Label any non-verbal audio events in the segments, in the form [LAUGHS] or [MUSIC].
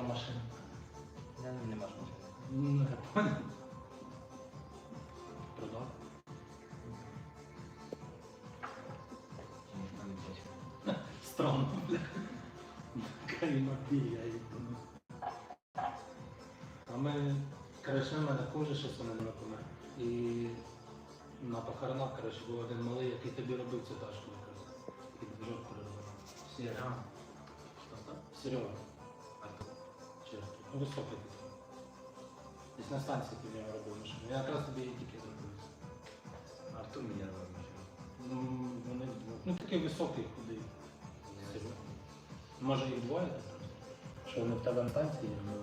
там машина? Я не маєш машини. Ну. Продав. Ніхто не бачив. Странно, бля. Калімапія, я їх думаю. А ми, коротше, на кожа щось вони не помер. І на похоронах, коротше, був один малий, який тобі робив цю ташку якраз. Під движок переробив. Серега. Серега. високий такий. Десь на станції ти в нього робив машину. Я якраз тобі її тільки зробив. Артур мені робив машину. Ну, вони вдвох. Ну такий високий, худий. Серега. Може їх двоє так просто? Що вони в тебе на станції? Ну,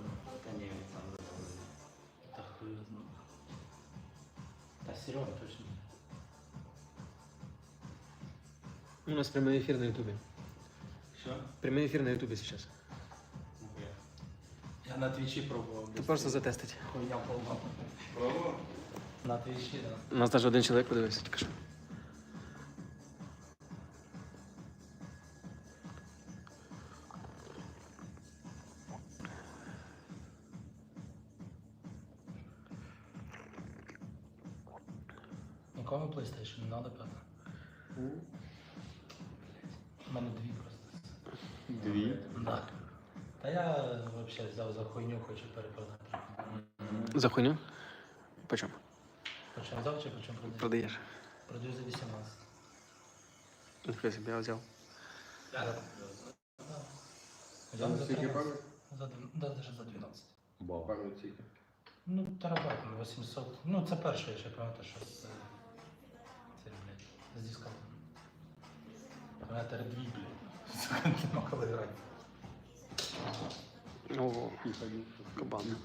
Та ні, він сам зробив. Та хуй його знає. Та Серега точно. У нас прямой эфир на ютубе. Що? Прямой эфир на ютубе сейчас. На твічі пробував. Ти просто затестить. Хуйня полна. Пробував? На твічі, так. У нас даже один чоловік подивився тільки що. Нікому PlayStation не треба, певно. У мене дві просто. Дві. Да. Та я взагалі взяв за хуйню, хочу перепродати. За хуйню? Почем? Почем взяв чи почем продаю? Продаєш. Продаю за 18. Ніхуя собі я взяв. Да. Взяв за 13. За, да, даже за 12. Пам'ять тільки. Ну, терабайт, ну, 800. Ну, це перше, я ще пам'ятаю, що з, це, блядь, з диском. Пам'ятаю, дві, блядь. Коли грати. Ого, кабан.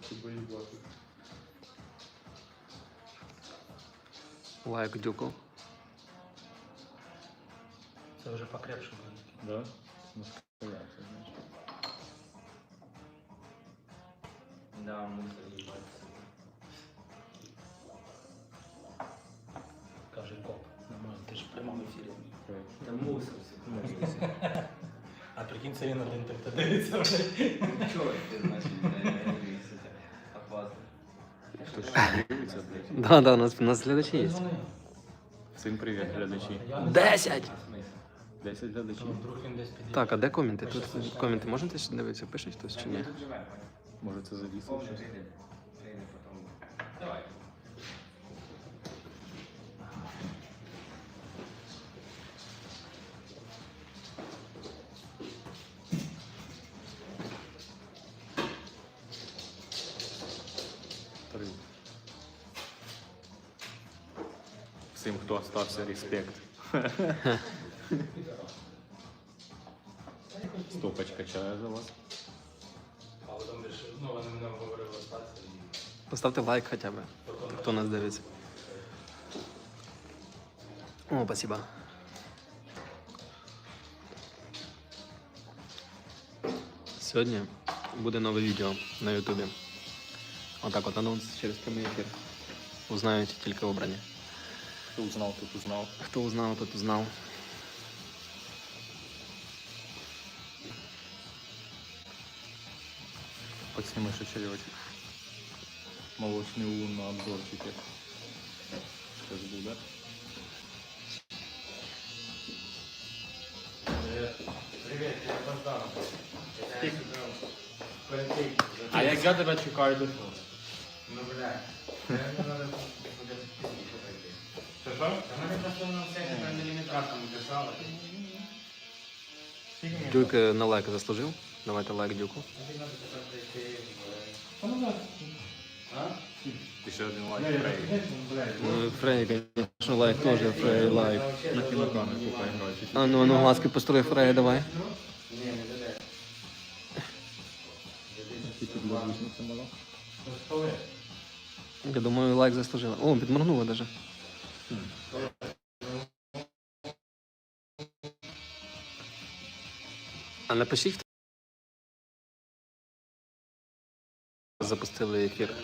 Лайк дюку. Це вже покрепше буде. Да? Ну, стоявся, знаєш. Да, мусор їбать. Каже коп. Нормально, ти ж в прямому ефірі. Та мусор все. А прикинь, це він один так то дивиться. Чого ти значить дивишся? Ще дивиться, блядь? Да, да, у нас, у нас глядачі є. Дзвони. Всім привіт, глядачі. Я не Десять! 10 глядачів. Вдруг він десь підійде. Так, а де коменти? Тут коменти можете дивитися, пишуть хтось чи ні? Тут живе. Може це завісно Повне щось? прийде. Прийде потім. Давай. остався, респект. Стопочка чаю за вас. А потім вирішив, ну, вони мене говорили остатися. Поставте лайк хоча б, хто нас дивиться. О, спасибо. Сьогодні буде нове відео на Ютубі. Отак от анонс через прямий ефір. Узнають тільки обрані. Хто узнав, тут узнав. Хто узнав, тот узнав. Подсніми ще чайочок. Молочний улун на обзорчики. Щось буде. Привіт, я Богдан. А як я тебе чекаю до того? Ну, бля. Це не треба буде пізніше прийти. Просто на всяких там міліметрах там писали. Дюк е, на лайк заслужив. Давайте лайк дюку. Та ну один лайк прийде. Ну, Фрей, конечно, лайк теж, Фрей лайк. На кінокамерку поіграти. А ну, а ну, глазки построй, Фрей, давай. Тільки візниці мало. Я думаю, лайк заслужила. О, підморгнула даже. А напишіть, хто запустили ефір.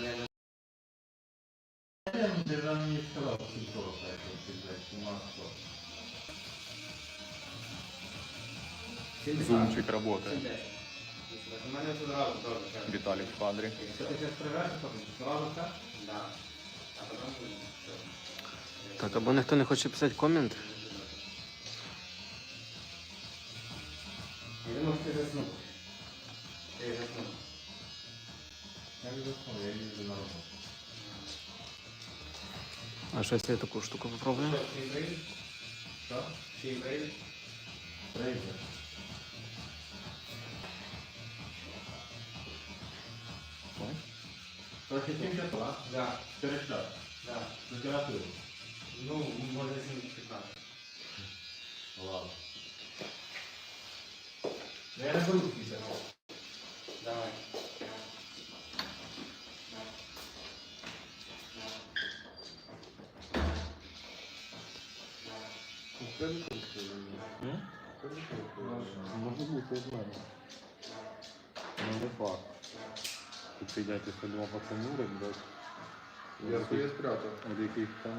Зумчик работает. Віталік в потім одразу так? Да. А потім все. Так, або ніхто не хоче писати комент. Я думав, ти заснув. Я не заснув, я їздив на роботу. А що якщо я таку штуку попробую? Що, всім привіт? Що? Всім привіт? Привіт. Трохи температура. Да. Перешлях. Да. Температуру. Ну, може 7-15. Ладно. Ну, Я не беру після. Давай. Може бути від мене. Ну не факт. Тут сидять і два пацанюри, блядь. Я своє спрятав. Від яких там.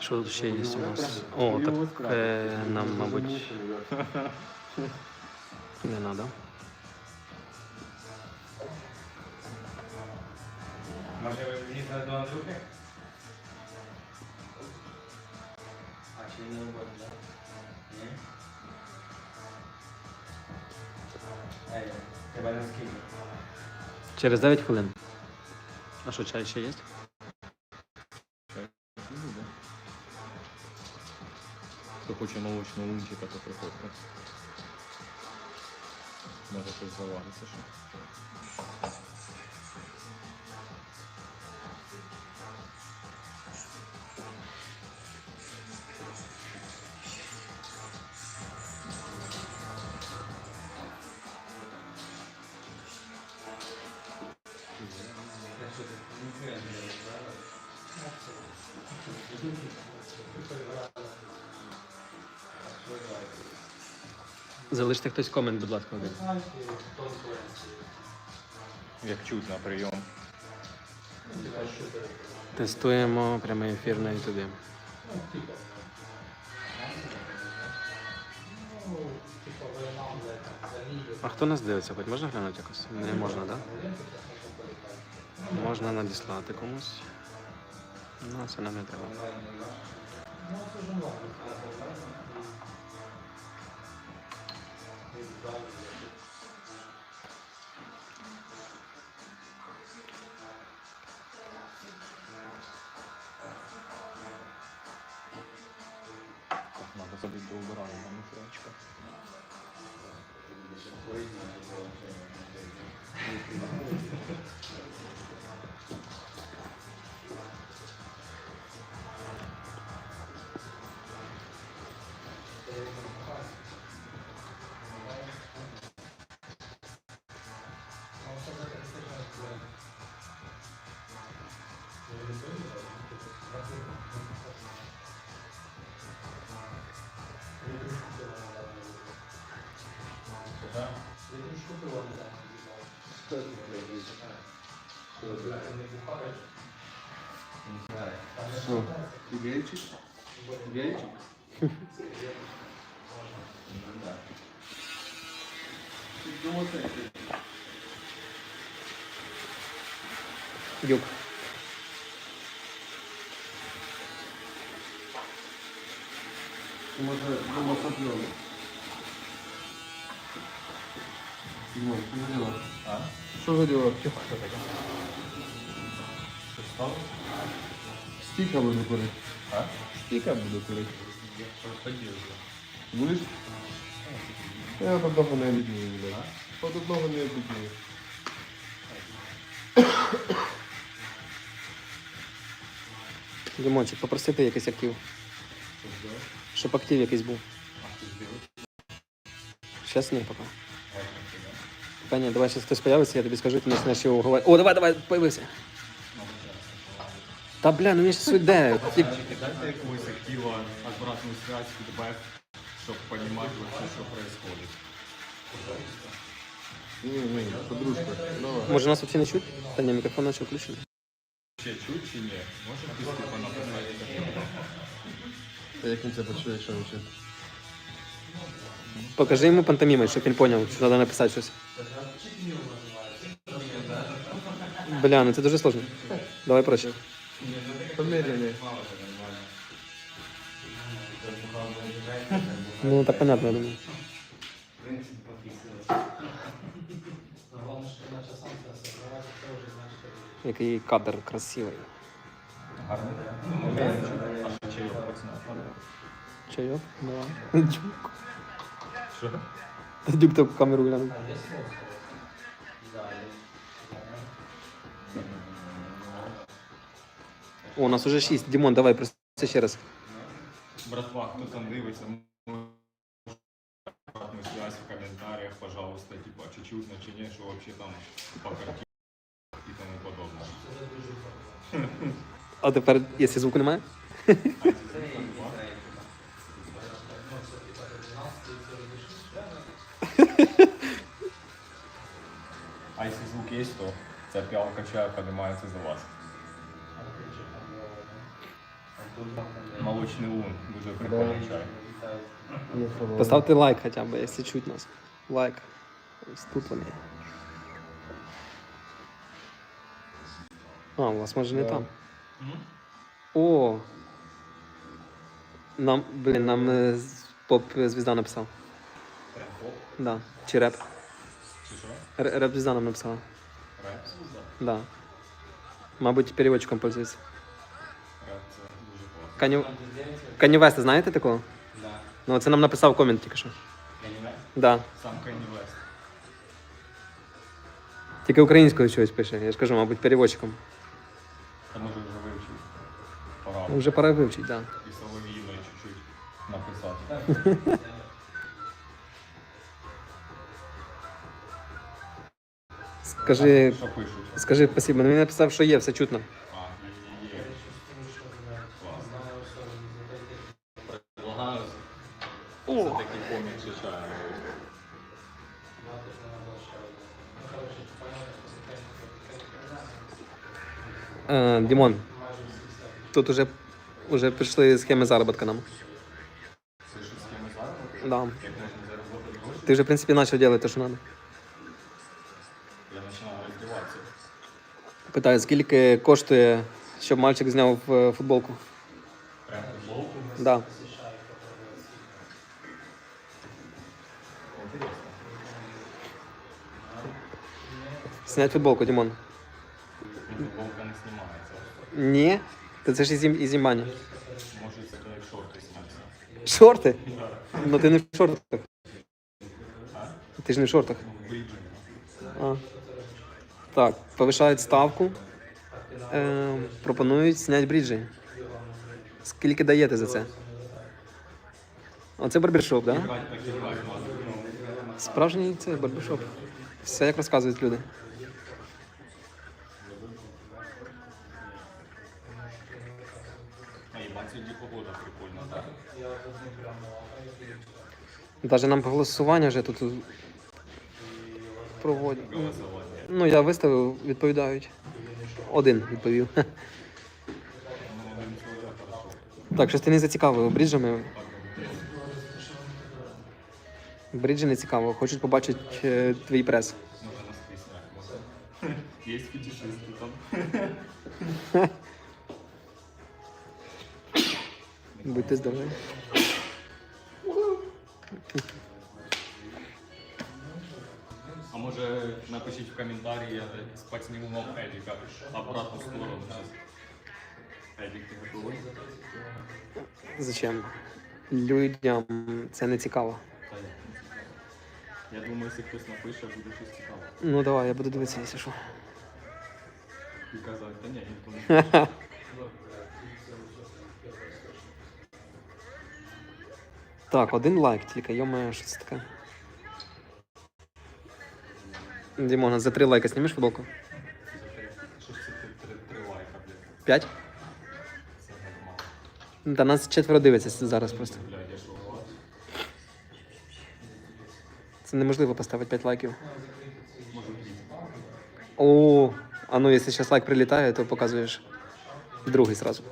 Що ще є у нас? О, так е, нам, мабуть, не треба. Може ви з'їздили до Андрюхи? А чи не угодно, так? Ні? Ей, тебе не скільки? Через 9 хвилин. А що, чай ще є? Хто хоче молочного лунчика, то приходьте. Може щось завариться ще. Залиште хтось комент, будь ласка, один. Як чуть на прийом. Тестуємо прямий ефір на ютубі. А хто нас дивиться? Хоч можна глянути якось? Не можна, так? Да? Можна надіслати комусь. Ну, це нам не треба. Надо собі до убирання на Todo improviso, né? Tudo. Sou. Gigante. Gigante. Yok. Bu masa. Димон, что за дела? А? Что за дела? Що стало? Стика буду курить. А? Стика буду курить. Я подію. Будешь? Я тут довго не обідію, блядь. Я тут довго не обідію. Дімончик, попросити якийсь актив. Щоб актив якийсь був. Щас ні, поки. Та ні, давай зараз хтось появиться, я тобі скажу, ти почнеш його уговорити. О, давай, давай, появися. Та бля, ну він ж суйде. Ті- Дайте якогось актива, обратную связь, фидбэк, чтобы понимать вообще, что происходит. Ні, ні, подружка. Давай. Може нас взагалі не чуть? Та ні, мікрофон наче включений. Вообще чуть чи ні? Може без типа написати? Та як він це почує, не чути? Покажи йому пантомімою, щоб він зрозумів, що треба написати щось. Бля, ну це дуже сложно. Давай проще. Помедленнее. Ну, так понятно, я думаю. Який кадр красивий. Гарний. Що чайок? Чайок? Давай. Дюк. Що? Дюк так камеру глянув. О, у нас уже шість. Дімон, давай, просто ще раз. Братва, хто там дивиться, можна связь в коментарях, пожалуйста, типа, чи чутно, чи ні, що вообще там по картинці і тому подобне. А тепер, якщо звуку немає? А якщо звук є, то ця піалка чая піднімається за вас. Молочний лун, дуже прикольний чай. Есть свобода. Поставте лайк хоча б, якщо чуть нас. Лайк. Ось тут вони. А, у вас може не Да. там. О! Нам, блін, нам е, з- поп звізда написав. Прям хоп, Да. Чи реп. чи що? Р- Реп звізда нам написала. Реп? Да. Мабуть, переводчиком пользується. Каню Веста, знаєте такого? Да. Ну, це нам написав комент тільки що. Каніве? Да. Сам Кані Вест. Тільки українською щось пише. Я ж кажу, мабуть, переводчиком. Та може вже вивчив. Пора. Вже пора вивчити, так. Да. І Солов'їною чуть-чуть написати. Скажи, Що пишуть? скажи спасибо. Ну він написав, що є, все чутно. За такий комік. Е, Дімон, тут уже, уже прийшли схеми заробітку нам. Да. Ти вже, в принципі, почав робити те, що треба. Я починаю роздіватися. Питаю, скільки коштує, щоб мальчик зняв е, футболку? Прям футболку. Да. Снять футболку, Дімон. Футболка не знімається. Ні. Та це ж із, із. Може це шорти знятися. Шорти? Ну ти не в шортах. Ти ж не в шортах. А. Так, повишають ставку. Е, пропонують зняти бріджі. Скільки даєте за це? Оце барбершоп, так? Да? Справжній це барбершоп. Все як розказують люди. Навіть нам голосування вже тут проводять. Ну, я виставив, відповідають. Один відповів. [LAUGHS] Так, щось ти не зацікавив бріджами. Бріджі не цікаво, хочуть побачити е, твій прес. Є фетишисти там. [LAUGHS] Будьте здорові. А може напишіть в коментарі, я спецніму вам Едіка обратну сторону. Едік, ти готовий? Зачем? Людям це не цікаво. Та я. Я думаю, якщо хтось напише, буде щось цікаве. Ну давай, я буду дивитися, якщо що. І казати, та ні, ніхто не [LAUGHS] пише. Так, один лайк тільки, йома, що це таке? Дімона, за три лайка знімеш футболку? П'ять? Та нас четверо дивиться зараз просто. Це неможливо поставити 5 лайків. О, а ну якщо зараз лайк прилітає, то показуєш другий зразу.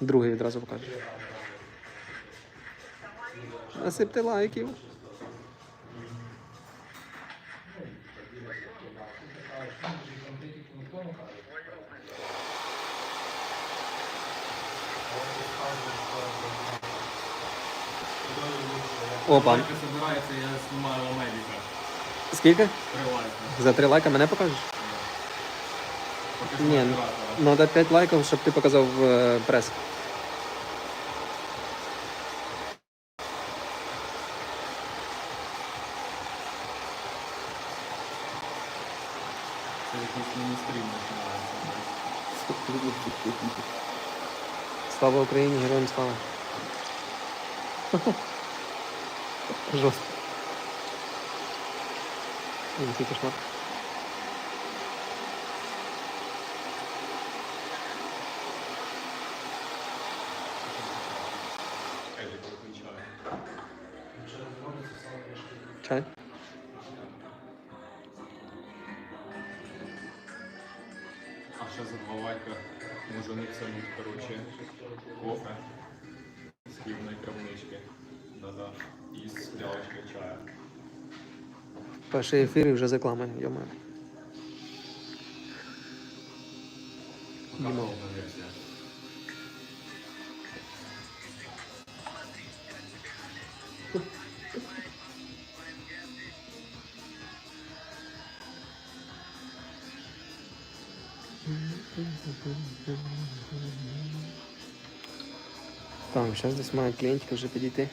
Другий відразу покажеш. Насипте лайків. Опа. Скільки? Три лайка. За три лайка мене покажеш? Ні, ну, треба 5 лайків, щоб ти показав е, прес. Слава Україні, героям слава. Жорстко. Тільки кошмар. Перший ефір і вже з реклами, йома. Версія. Так, зараз десь має клієнтка вже підійти.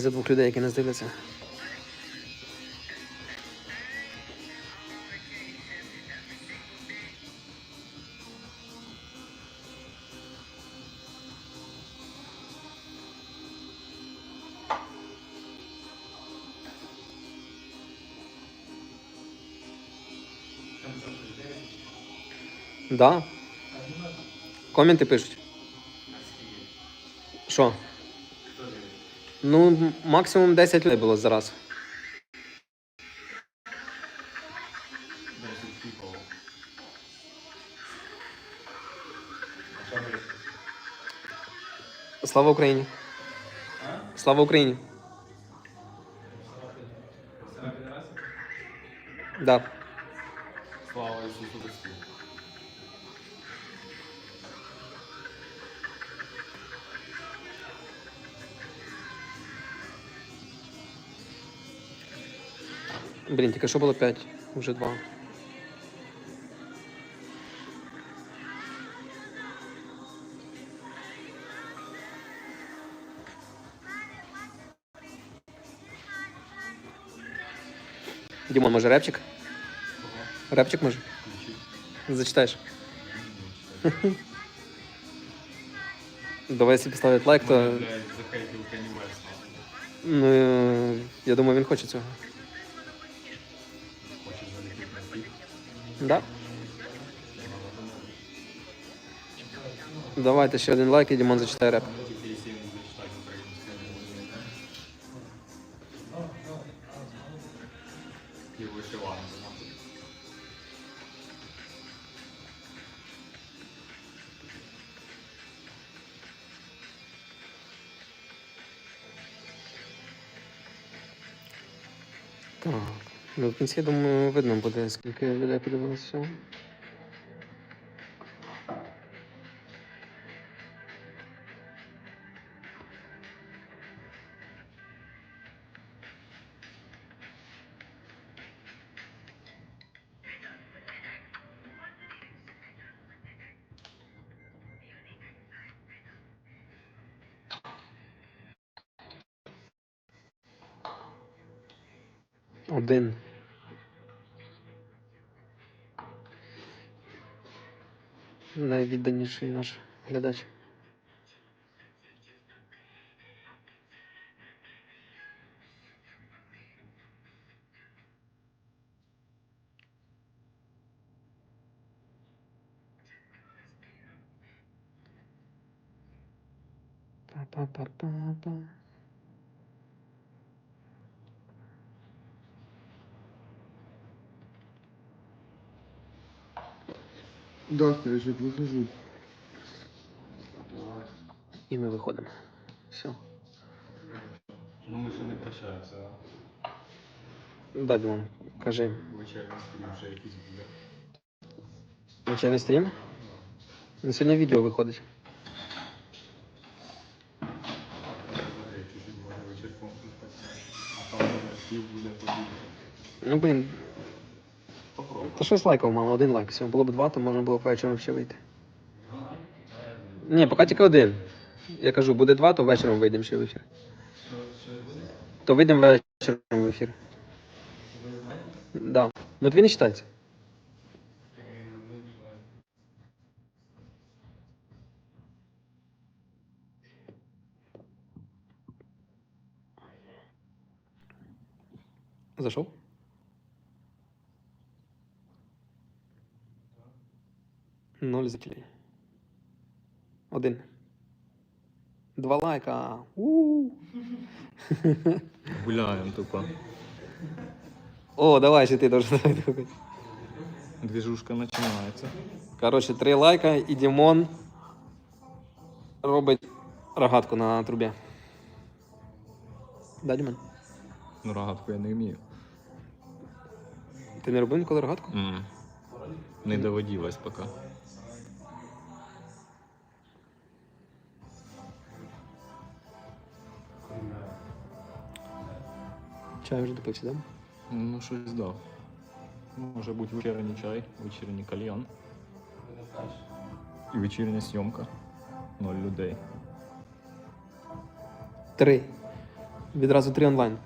За двох людей, які нас дивляться. Да. Коменти пишуть. Що? Ну, максимум 10 людей було зараз. 10 people. Слава Україні! Слава Україні! Да. Блін, тільки що було 5, вже 2. Дімон, може репчик? Репчик може? Зачитаєш? Давай якщо поставить лайк, то Мене, блядь, захейтив Кенні Вест. ну, е, я думаю, він хоче цього. Да? Давайте ще один лайк і Дімон зачитає реп. Кінці, думаю, видно буде, скільки людей подивилося. Один. Найвідданіший наш глядач. Да, стрижик, выхожу. І ми виходимо. Все. Ну ми ще не прощаємося. Да, Дімон, кажи. Вечерний стрім ще якийсь буде. Вечерний стрім? Ну, сьогодні відео виходить. Я чуть-чуть може вечірком А там буде пів буде побільше. Ну, блін. Та щось лайкав мало, один лайк. Всього було б два, то можна було б вечором ще вийти. Ні, поки тільки один. Я кажу, буде два, то вечором вийдемо ще в ефір. То вийдемо вечором в ефір. Да. Ну тобі не читається. Зайшов? Ноль зрителей. Один. Два лайка. у [LAUGHS] Гуляємо тупо. О, давай ще ти теж давай. давай. Двіжушка починається. Коротше, три лайка і Дімон робить рогатку на трубі. Да, Дімон? Ну рогатку я не вмію. Ти не робив ніколи рогатку? М. Не доводилось поки. Чай вже допився, да? Ну, щось дав. Може бути вечірній чай, вечірній кальян. І вечірня зйомка. Ноль людей. Три. Відразу три онлайн.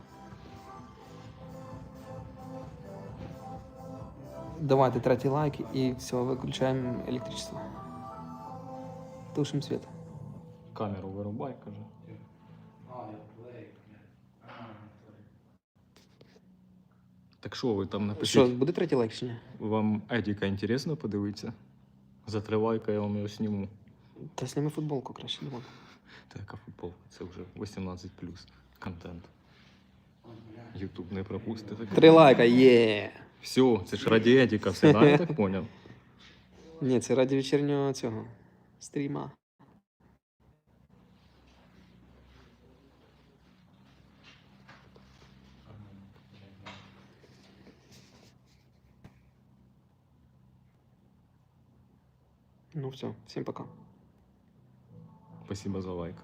Давайте третій лайк і все, виключаємо електричество. Тушимо світ. Камеру вирубай, каже. Так що ви там Що, буде третій лайк? Вам Едіка інтересно подивитися? За три лайка я вам його сніму. Та зніми футболку краще, Дімон. Та яка футболка? Це вже 18 контент. Ютуб не пропустить. таке. Три лайка, є! Все, це ж раді Едіка, все, да, я так поняв. Ні, це раді вечірнього цього стріма. Ну все, всім пока. Спасибо за лайк.